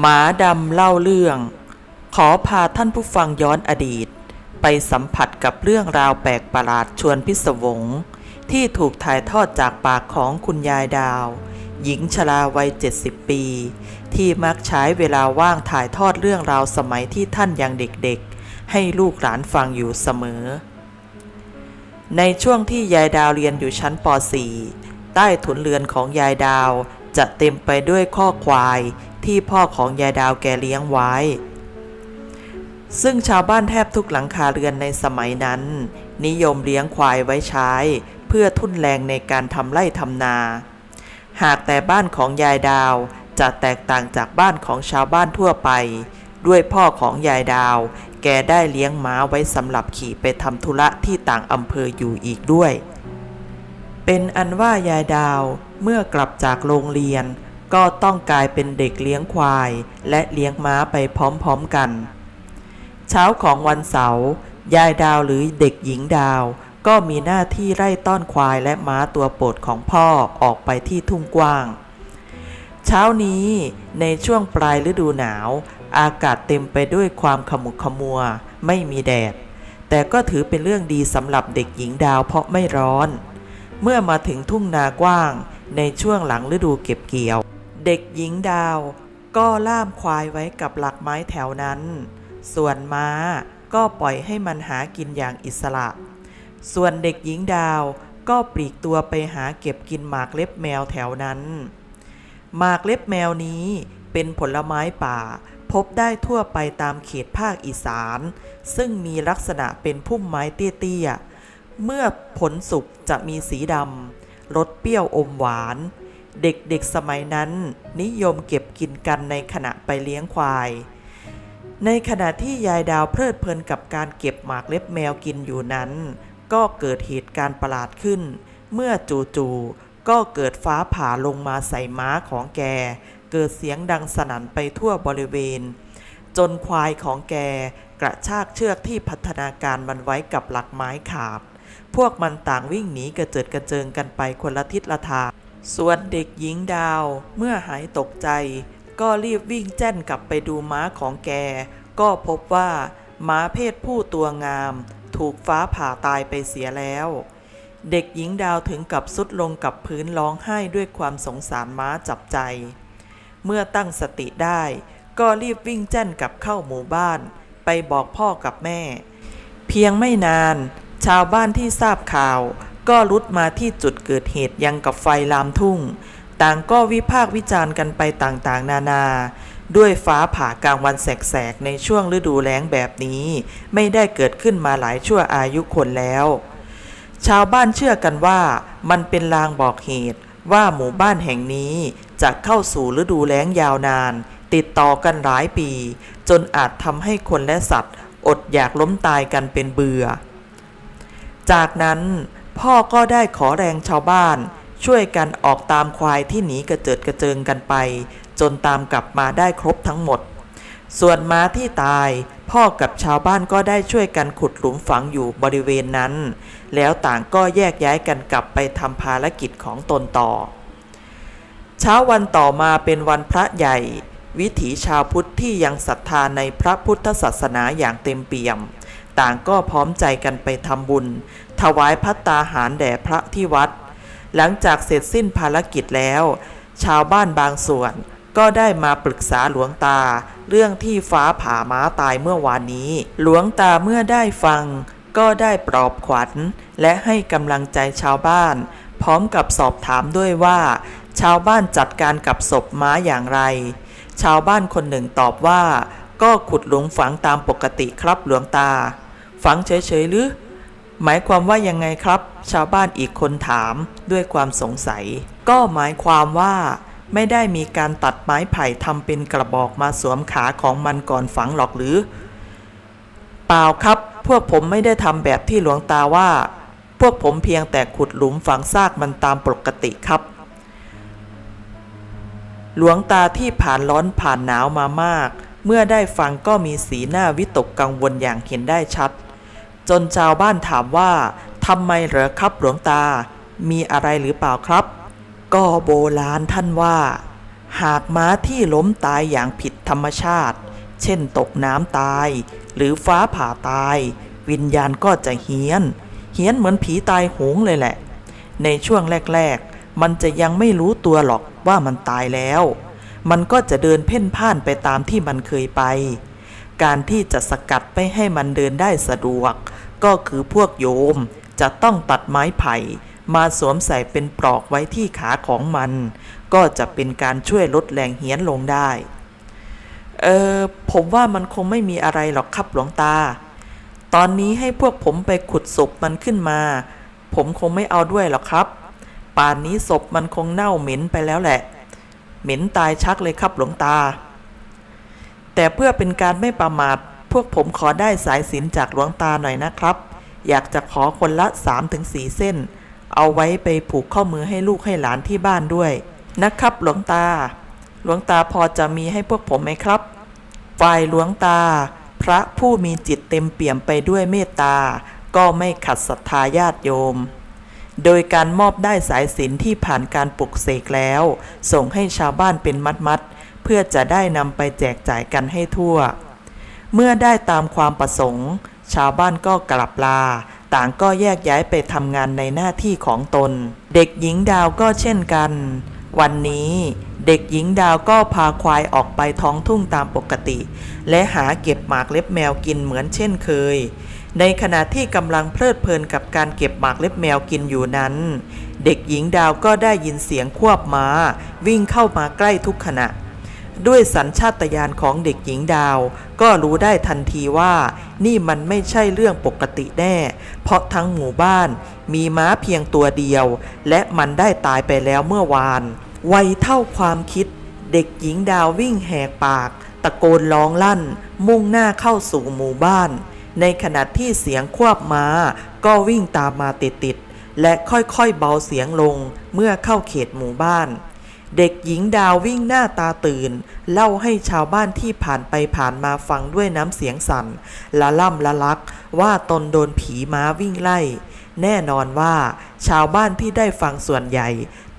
หมาดำเล่าเรื่อง ขอพาท่านผู้ฟังย้อนอดีต ไปสัมผัสกับเรื่องราวแปลกประหลาดชวนพิศวง ที่ถูกถ่ายทอดจากปากของคุณยายดาว หญิงชราวัย 70 ปี ที่มักใช้เวลาว่างถ่ายทอดเรื่องราวสมัยที่ท่านยังเด็กๆ ให้ลูกหลานฟังอยู่เสมอ ในช่วงที่ยายดาวเรียนอยู่ชั้นป .4 ใต้ถุนเรือนของยายดาว จะเต็มไปด้วยข้อควายที่พ่อของยายดาวแกเลี้ยงไว้ ซึ่งชาวบ้านแทบทุกหลังคาเรือนในสมัยนั้น นิยมเลี้ยงควายไว้ใช้ เพื่อทุ่นแรงในการทำไร่ทำนา หากแต่บ้านของยายดาวจะแตกต่างจากบ้านของชาวบ้านทั่วไป ด้วยพ่อของยายดาว แกได้เลี้ยงม้าไว้สำหรับขี่ไปทำธุระที่ต่างอำเภออยู่อีกด้วย เป็นอันว่ายายดาวเมื่อกลับจากโรงเรียน ก็ต้องกลายเป็นเด็กเลี้ยงควาย และเลี้ยงม้าไปพร้อมๆกัน เช้าของวันเสาร์ยายดาวหรือเด็กหญิงดาว ก็มีหน้าที่ไล่ต้อนควายและม้าตัวโปรดของพ่อออกไปที่ทุ่งกว้าง เช้านี้ในช่วงปลายฤดูหนาว อากาศเต็มไปด้วยความขมุกขมัว ไม่มีแดด แต่ก็ถือเป็นเรื่องดีสำหรับเด็กหญิงดาวเพราะไม่ร้อน เมื่อมาถึงทุ่งนากว้างในช่วงหลังฤดูเก็บเกี่ยว เด็กหญิงดาว ก็ล่ามควายไว้กับหลักไม้แถวนั้น ส่วนม้าก็ปล่อยให้มันหากินอย่างอิสระ ส่วนเด็กหญิงดาวก็ปลีกตัวไปหาเก็บกินหมากเล็บแมวแถวนั้น หมากเล็บแมวนี้เป็นผลไม้ป่า พบได้ทั่วไปตามเขตภาคอีสาน ซึ่งมีลักษณะเป็นพุ่มไม้เตี้ยๆ เมื่อผลสุกจะมีสีดำรสเปรี้ยวอมหวาน เด็กๆสมัยนั้น นิยมเก็บกินกันในขณะไปเลี้ยงควาย ในขณะที่ยายดาวเพลิดเพลินกับการเก็บหมากเล็บแมวกินอยู่นั้น ก็เกิดเหตุการณ์ประหลาดขึ้น เมื่อจู่ๆก็เกิดฟ้าผ่าลงมาใส่ม้าของแก เกิดเสียงดังสนั่นไปทั่วบริเวณ จนควายของแกกระชากเชือกที่พัฒนาการมันไว้กับหลักไม้ขาด พวกมันต่างวิ่งหนีกระเจิดกระเจิงกันไปคนละทิศละทาง ส่วนเด็กหญิงดาวเมื่อหายตกใจ ก็รีบวิ่งแจ้นกลับไปดูม้าของแก ก็พบว่าม้าเพศผู้ตัวงาม ถูกฟ้าผ่าตายไปเสียแล้ว เด็กหญิงดาวถึงกับสุดลงกับพื้นร้องไห้ด้วยความสงสารม้าจับใจ เมื่อตั้งสติได้ ก็รีบวิ่งแจ้นกลับเข้าหมู่บ้าน ไปบอกพ่อกับแม่ เพียงไม่นาน ชาวบ้านที่ทราบข่าว ก็รุดมาที่จุดเกิดเหตุยังกับไฟลามทุ่ง ต่างก็วิพากษ์วิจารณ์กันไปต่างๆ นานา ด้วยฟ้าผ่ากลางวันแสกๆ ในช่วงฤดูแล้งแบบนี้ ไม่ได้เกิดขึ้นมาหลายชั่วอายุคนแล้ว ชาวบ้านเชื่อกันว่ามันเป็นลางบอกเหตุว่าหมู่บ้านแห่งนี้จะเข้าสู่ฤดูแล้งยาวนาน ติดต่อกันหลายปี จนอาจทำให้คนและสัตว์ อดอยากล้มตายกันเป็นเบื่อ จากนั้นพ่อก็ได้ขอแรงชาวบ้าน ช่วยกันออกตามควายที่หนีกระเจิดกระเจิงกันไป จนตามกลับมาได้ครบทั้งหมด ส่วนม้าที่ตาย พ่อกับชาวบ้านก็ได้ช่วยกันขุดหลุมฝังอยู่บริเวณนั้น แล้วต่างก็แยกย้ายกันกลับไปทำภารกิจของตนต่อ เช้าวันต่อมาเป็นวันพระใหญ่ วิถีชาวพุทธที่ยังศรัทธาในพระพุทธศาสนาอย่างเต็มเปี่ยม ต่างก็พร้อมใจกันไปทำบุญ ถวายพัตตาหารแด่พระที่วัด หลังจากเสร็จสิ้นภารกิจแล้ว ชาวบ้านบางส่วนก็ได้มาปรึกษาหลวงตา เรื่องที่ฟ้าผ่าม้าตายเมื่อวานนี้ หลวงตาเมื่อได้ฟัง ก็ได้ปลอบขวัญ และให้กำลังใจชาวบ้าน พร้อมกับสอบถามด้วยว่า ชาวบ้านจัดการกับศพม้าอย่างไร ชาวบ้านคนหนึ่งตอบว่า ก็ขุดหลุมฝังตามปกติครับหลวงตา ฝังเฉยๆหรือ หมายความว่ายังไงครับ ชาวบ้านอีกคนถามด้วยความสงสัย ก็หมายความว่า ไม่ได้มีการตัดไม้ไผ่ทำเป็นกระบอกมาสวมขาของมันก่อนฝังหรอกหรือ เปล่าครับ พวกผมไม่ได้ทำแบบที่หลวงตาว่า พวกผมเพียงแต่ขุดหลุมฝังซากมันตามปกติครับหลวงตาที่ผ่านร้อนผ่านหนาวมามาก เมื่อได้ฟังก็มีสีหน้าวิตกกังวลอย่างเห็นได้ชัด จนชาวบ้านถามว่าทำไมเหรอครับหลวงตา มีอะไรหรือเปล่าครับ ก็โบราณท่านว่า หากม้าที่ล้มตายอย่างผิดธรรมชาติ เช่นตกน้ำตาย หรือฟ้าผ่าตาย วิญญาณก็จะเฮี้ยน เฮี้ยนเหมือนผีตายโหงเลยแหละ ในช่วงแรก ๆ มันจะยังไม่รู้ตัวหรอกว่ามันตายแล้ว มันก็จะเดินเพ่นพ่านไปตามที่มันเคยไป การที่จะสกัดไม่ให้มันเดินได้สะดวก ก็คือพวกโยมจะต้องตัดไม้ไผ่ มาสวมใส่เป็นปลอกไว้ที่ขาของมัน ก็จะเป็นการช่วยลดแรงเหียนลงได้ เออผมว่ามันคงไม่มีอะไรหรอกครับหลวงตา ตอนนี้ให้พวกผมไปขุดศพมันขึ้นมา ผมคงไม่เอาด้วยหรอกครับ ป่านนี้ศพมันคงเน่าเหม็นไปแล้วแหละ เหม็นตายชักเลยครับหลวงตา แต่เพื่อเป็นการไม่ประมาท พวกผมขอได้สายสิญจนจากหลวงตาหน่อยนะครับ อยากจะขอคนละ 3-4ถึงเส้น เอาไว้ไปผูกข้อมือให้ลูกให้หลานที่บ้านด้วย นะครับหลวงตา หลวงตาพอจะมีให้พวกผมไหมครับ ฝ่ายหลวงตา พระผู้มีจิตเต็มเปี่ยมไปด้วยเมตตา ก็ไม่ขัดศรัทธาญาติโยม โดยการมอบได้สายสิญจนที่ผ่านการปลุกเสกแล้ว ส่งให้ชาวบ้านเป็นมัดๆเพื่อจะได้นำไปแจกจ่ายกันให้ทั่ว เมื่อได้ตามความประสงค์ ชาวบ้านก็กลับลา ต่างก็แยกย้ายไปทำงานในหน้าที่ของตน เด็กหญิงดาวก็เช่นกัน วันนี้เด็กหญิงดาวก็พาควายออกไปท้องทุ่งตามปกติ และหาเก็บหมากเล็บแมวกินเหมือนเช่นเคย ในขณะที่กำลังเพลิดเพลินกับการเก็บหมากเล็บแมวกินอยู่นั้น เด็กหญิงดาวก็ได้ยินเสียงควบม้า วิ่งเข้ามาใกล้ทุกขณะ ด้วยสัญชาตญาณของเด็กหญิงดาว ก็รู้ได้ทันทีว่า นี่มันไม่ใช่เรื่องปกติแน่ เพราะทั้งหมู่บ้านมีม้าเพียงตัวเดียว และมันได้ตายไปแล้วเมื่อวานไวัยเท่าความคิด เด็กหญิงดาววิ่งแหกปาก ตะโกนร้องลั่น มุ่งหน้าเข้าสู่หมู่บ้าน ในขณะที่เสียงควบม้า ก็วิ่งตามมาติดๆและค่อยๆเบาเสียงลงเมื่อเข้าเขตหมู่บ้าน เด็กหญิงดาววิ่งหน้าตาตื่น เล่าให้ชาวบ้านที่ผ่านไปผ่านมาฟังด้วยน้ำเสียงสั่นละล่ำละลัก ว่าตนโดนผีม้าวิ่งไล่ แน่นอนว่า ชาวบ้านที่ได้ฟังส่วนใหญ่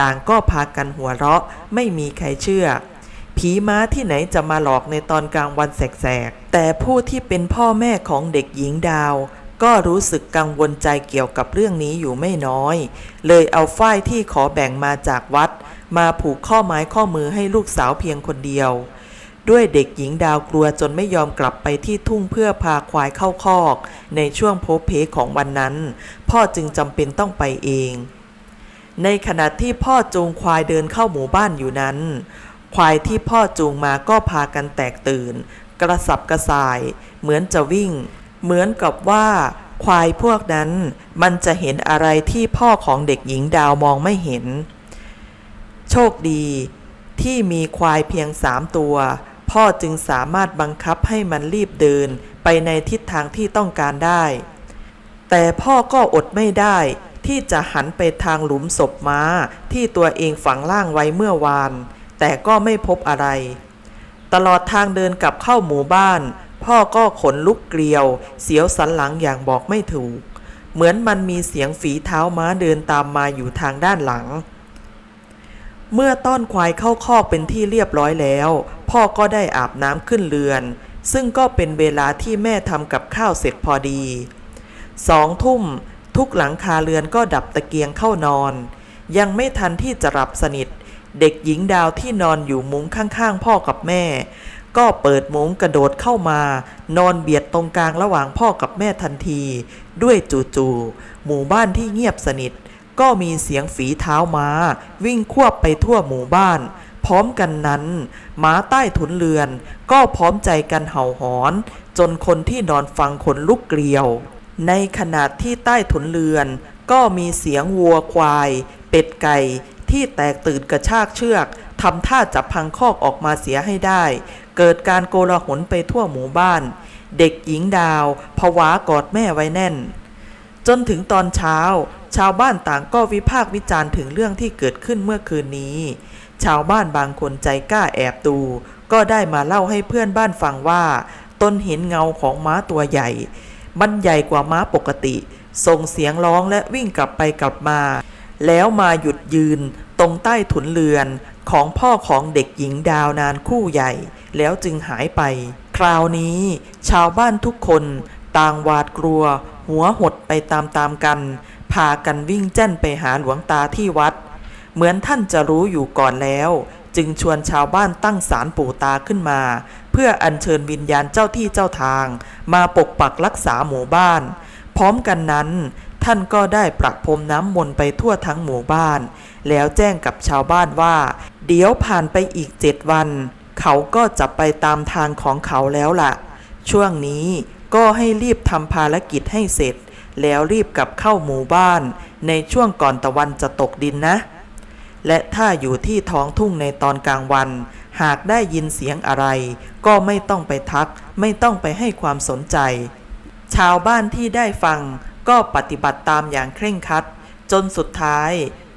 ต่างก็พากันหัวเราะไม่มีใครเชื่อ ผีม้าที่ไหนจะมาหลอกในตอนกลางวันแสกๆ แต่ผู้ที่เป็นพ่อแม่ของเด็กหญิงดาวก็รู้สึกกังวลใจเกี่ยวกับเรื่องนี้อยู่ไม่น้อย เลยเอาฝ้ายที่ขอแบ่งมาจากวัด มาผูกข้อไม้ข้อมือให้ลูกสาวเพียงคนเดียว ด้วยเด็กหญิงดาวกลัวจนไม่ยอมกลับไปที่ทุ่งเพื่อพาควายเข้าคอก ในช่วงโพบเพของวันนั้น พ่อจึงจำเป็นต้องไปเอง ในขณะที่พ่อจูงควายเดินเข้าหมู่บ้านอยู่นั้น ควายที่พ่อจูงมาก็พากันแตกตื่น กระสับกระส่าย เหมือนจะวิ่ง เหมือนกับว่าควายพวกนั้นมันจะเห็นอะไรที่พ่อของเด็กหญิงดาวมองไม่เห็น โชคดีที่มีควายเพียงสามตัว พ่อจึงสามารถบังคับให้มันรีบเดินไปในทิศทางที่ต้องการได้ แต่พ่อก็อดไม่ได้ที่จะหันไปทางหลุมศพม้าที่ตัวเองฝังล่างไว้เมื่อวาน แต่ก็ไม่พบอะไร ตลอดทางเดินกลับเข้าหมู่บ้าน พ่อก็ขนลุกเกลียว เสียวสันหลังอย่างบอกไม่ถูก เหมือนมันมีเสียงฝีเท้าม้าเดินตามมาอยู่ทางด้านหลัง เมื่อต้อนควายเข้าคอกเป็นที่เรียบร้อยแล้ว พ่อก็ได้อาบน้ำขึ้นเรือน ซึ่งก็เป็นเวลาที่แม่ทำกับข้าวเสร็จพอดีสองทุ่ม ทุกหลังคาเรือนก็ดับตะเกียงเข้านอน ยังไม่ทันที่จะหลับสนิท เด็กหญิงดาวที่นอนอยู่มุ้งข้างๆ พ่อกับแม่ ก็เปิดมุ้งกระโดดเข้ามานอนเบียดตรงกลางระหว่างพ่อกับแม่ทันที ด้วยจู่ๆหมู่บ้านที่เงียบสนิท ก็มีเสียงฝีเท้าม้า วิ่งควบไปทั่วหมู่บ้าน พร้อมกันนั้นม้าใต้ถุนเรือน ก็พร้อมใจกันเห่าหอน จนคนที่นอนฟังขนลุกเกลียว ในขณะที่ใต้ถุนเรือน ก็มีเสียงวัวควาย เป็ดไก่ที่แตกตื่นกระชากเชือกทำท่าจะพังคอกออกมาเสียให้ได้ เกิดการโกลาหลไปทั่วหมู่บ้าน เด็กหญิงดาวผวากอดแม่ไว้แน่น จนถึงตอนเช้า ชาวบ้านต่างก็วิพากษ์วิจารณ์ถึงเรื่องที่เกิดขึ้นเมื่อคืนนี้ ชาวบ้านบางคนใจกล้าแอบดู ก็ได้มาเล่าให้เพื่อนบ้านฟังว่า ตนเห็นเงาของม้าตัวใหญ่ มันใหญ่กว่าม้าปกติ ส่งเสียงร้องและวิ่งกลับไปกลับมา แล้วมาหยุดยืน ตรงใต้ถุนเรือนของพ่อของเด็กหญิงดาวนานคู่ใหญ่ แล้วจึงหายไป คราวนี้ ชาวบ้านทุกคน ต่างหวาดกลัว หัวหดไปตามๆกัน พากันวิ่งแจ้นไปหาหลวงตาที่วัด เหมือนท่านจะรู้อยู่ก่อนแล้ว จึงชวนชาวบ้านตั้งศาลปู่ตาขึ้นมา เพื่ออัญเชิญวิญญาณเจ้าที่เจ้าทาง มาปกปักรักษาหมู่บ้าน พร้อมกันนั้นท่านก็ได้ประพรมน้ำมนต์ไปทั่วทั้งหมู่บ้าน แล้วแจ้งกับชาวบ้านว่า เดี๋ยวผ่านไปอีกเจ็ดวัน เขาก็จะไปตามทางของเขาแล้วล่ะ ช่วงนี้ ก็ให้รีบทำภารกิจให้เสร็จ แล้วรีบกลับเข้าหมู่บ้าน ในช่วงก่อนตะวันจะตกดินนะ และถ้าอยู่ที่ท้องทุ่งในตอนกลางวัน หากได้ยินเสียงอะไร ก็ไม่ต้องไปทัก ไม่ต้องไปให้ความสนใจ ชาวบ้านที่ได้ฟัง ก็ปฏิบัติตามอย่างเคร่งครัด จนสุดท้าย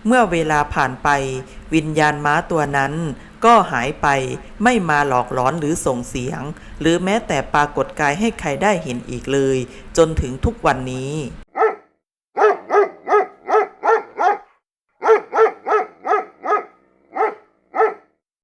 เมื่อเวลาผ่านไป วิญญาณม้าตัวนั้น ก็หายไปไม่มาหลอกหลอนหรือส่งเสียง หรือแม้แต่ปรากฏกายให้ใครได้เห็นอีกเลย จนถึงทุกวันนี้